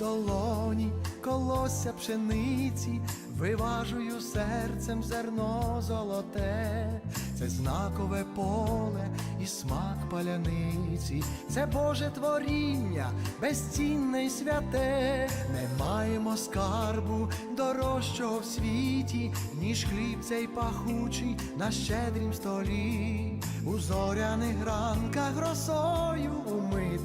долоні, колося пшениці, виважую серцем зерно золоте, це знакове поле і смак паляниці, це Боже творіння, безцінне й святе, не маємо скарбу дорожчого в світі, ніж хліб цей пахучий на щедрім столі, у зоряних ранках росою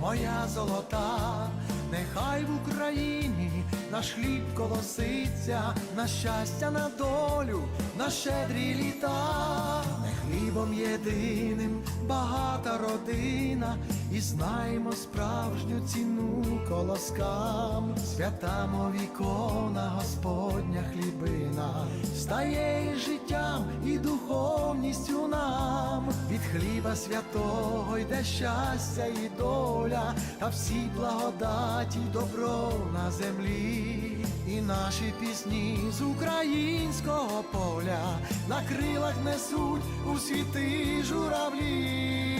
моя золота. Нехай в Україні наш хліб колоситься, на щастя, на долю, на щедрі літа, не хлібом єдиним багата родина, і знаємо справжню ціну колоскам, свята мов ікона, Господня хлібина, стає і життям і духовністю нам, від хліба святого йде щастя і доля, та всі благодаті добро на землі, і наші пісні з українського поля на крилах несуть у світи журавлі.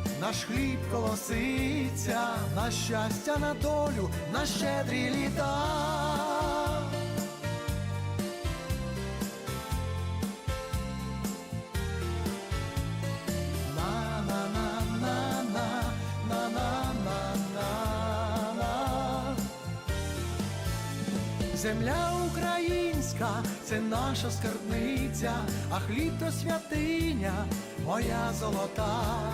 наш хліб колоситься, на щастя, на долю, на щедрі літа. Земля українська це наша скарбниця, а хліб то святиня моя золота,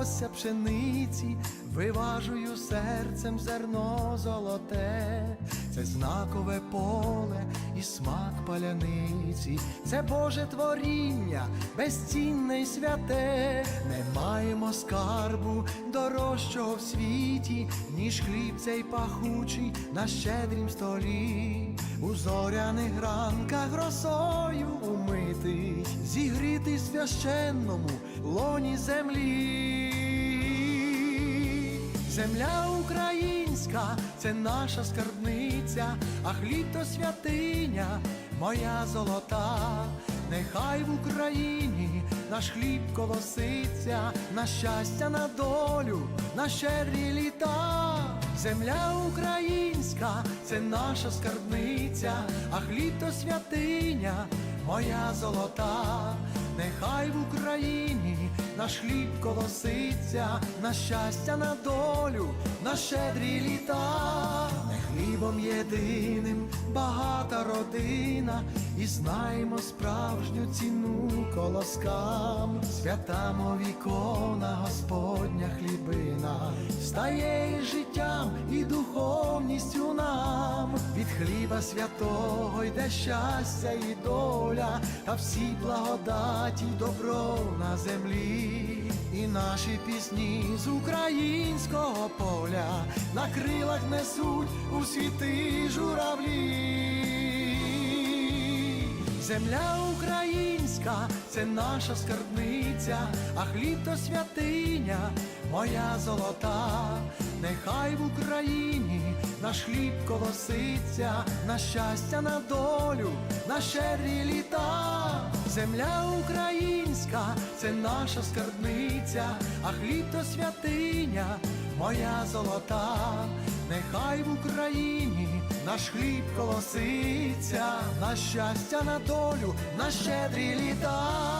колосся пшениці виважую серцем зерно золоте, це знакове поле і смак паляниці, це Боже творіння, безцінне й святе, не маємо скарбу дорожчого в світі, ніж хліб цей пахучий на щедрім столі, у зоряних ранках росою умитий, зігрітий священному лоні землі. Земля українська, це наша скарбниця, а хліб то святиня, моя золота. Нехай в Україні наш хліб колоситься, на щастя, на долю, на щедрі літа. Земля українська, це наша скарбниця, а хліб то святиня, моя золота. Нехай в Україні наш хліб колоситься, на щастя, на долю, на щедрі літа, не хлібом єдиним багата родина, і знаємо справжню ціну колоскам, свята мов ікона, Господня хлібина, стає і життям і духовністю нам, від хліба святого йде щастя і доля, та всі благодаті добро на землі, і наші пісні з українського поля на крилах несуть у світи журавлі. Земля українська, це наша скарбниця, а хліб то святиня, моя золота. Нехай в Україні наш хліб колоситься, на щастя, на долю, на щедрі літа. Земля українська, це наша скарбниця, а хліб то святиня, моя золота. Нехай в Україні наш хліб колоситься, на щастя, на долю, на щедрі літа.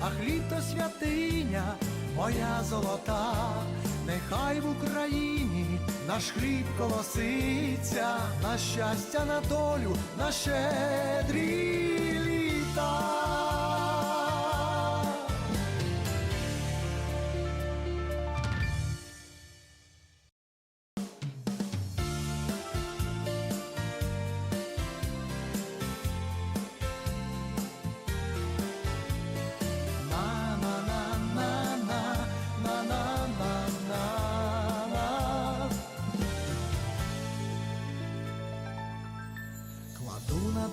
а хліб то святиня, моя золота. Нехай в Україні наш хліб колоситься, на щастя, на долю, на щедрі літа.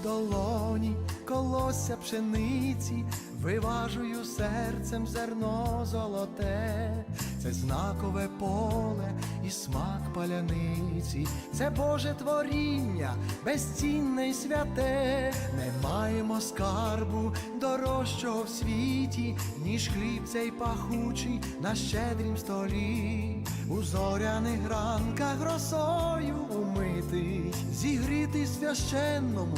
Долоні колосся пшениці, виважую серцем зерно золоте, це знакове поле і смак паляниці, це Боже творіння, безцінне й святе, не маємо скарбу дорожчого в світі, ніж хліб цей пахучий на щедрім столі, у зоряних ранках росою умитий, зігрітий священному